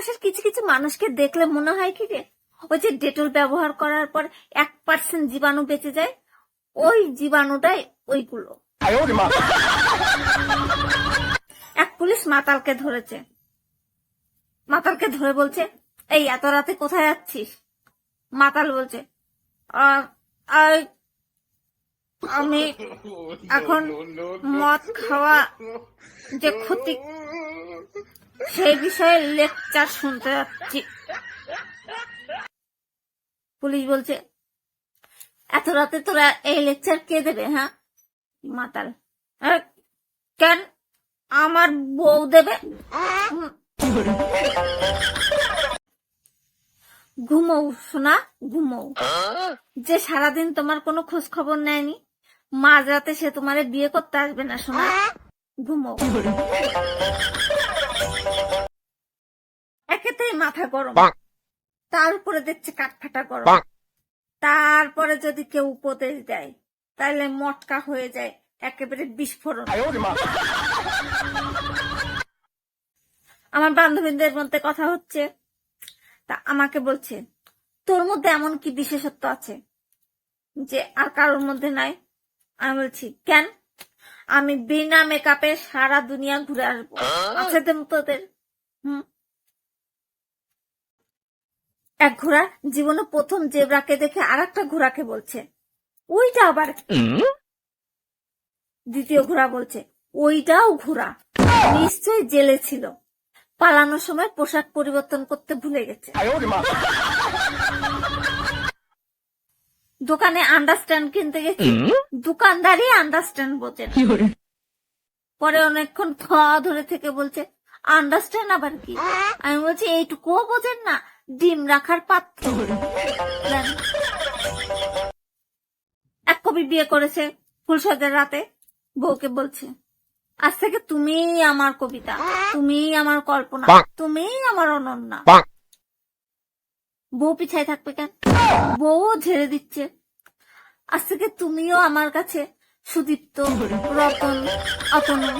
আশেপাশের কিছু কিছু মানুষকে দেখলে মনে হয় কি রে? ওই যে ডেটল ব্যবহার করার পর এক পার্সেন্ট জীবাণু বেঁচে যায় ওই জীবাণুটাই ওইগুলো। এক পুলিশ মাতালকে ধরেছে। মাতালকে ধরে বলছে এই এত রাতে কোথায় যাচ্ছিস? মাতাল বলছে "আহ, আমি এখন মদ খাওয়া যে ক্ষতি সেই বিষয়ে লেকচার শুনতে যাচ্ছি। পুলিশ বলছে এত রাতে তোরা এই লেকচার কে দেবে হ্যাঁ? মাতাল "আহ, কেন? আমার বউ দেবে। ঘুমো শোনা ঘুমো যে সারাদিন তোমার কোনো খোঁজ খবর নেয়নি মাঝরাতে সে তোমারে বিয়ে করতে আসবে না শোনা ঘুমো একেতেই মাথা গরম। তার উপরে দেখছে কাঠফাটা গরম। তারপরে যদি কেউ উপদেশ দেয় তাহলে মটকা হয়ে যায় একেবারে বিস্ফোরণ। আমার বান্ধবীদের মধ্যে কথা হচ্ছে তা আমাকে বলছে তোর মধ্যে এমন কি বিশেষত্ব আছে যে আর কারোর মধ্যে নাই? আমি বলছি কেন? আমি বিনা মেকআপে সারা দুনিয়া ঘুরে আসব। আছে তো তোদের? হুম। এক ঘোড়া জীবনে প্রথম জেব্রাকে দেখে আর একটা ঘোড়াকে বলছে ওইটা আবার দ্বিতীয় ঘোড়া বলছে ওইটাও ঘোড়া। নিশ্চয়ই জেলে ছিল। পালানোর সময় পোশাক পরিবর্তন করতে ভুলে গেছে। দোকানে আন্ডারস্ট্যান্ড কিনতে গেছি। দোকানদারই আন্ডারস্ট্যান্ড বোঝে পরে অনেকক্ষণ খাওয়া ধরে থেকে বলছে আন্ডারস্ট্যান্ড আবার কি? আমি বলছি এইটুকুও বোঝেন না ডিম রাখার পাত্র। এক কবি বিয়ে করেছে ফুলসজ্জার রাতে বউকে বলছে আজ থেকে তুমিই আমার কবিতা তুমিই আমার কল্পনা তুমিই আমার অনন্যা। বউ পিছায় থাকবে কেন? বউ ঝেড়ে দিচ্ছে। আজ থেকে তুমিও আমার কাছে সুদীপ্ত রতন অতনু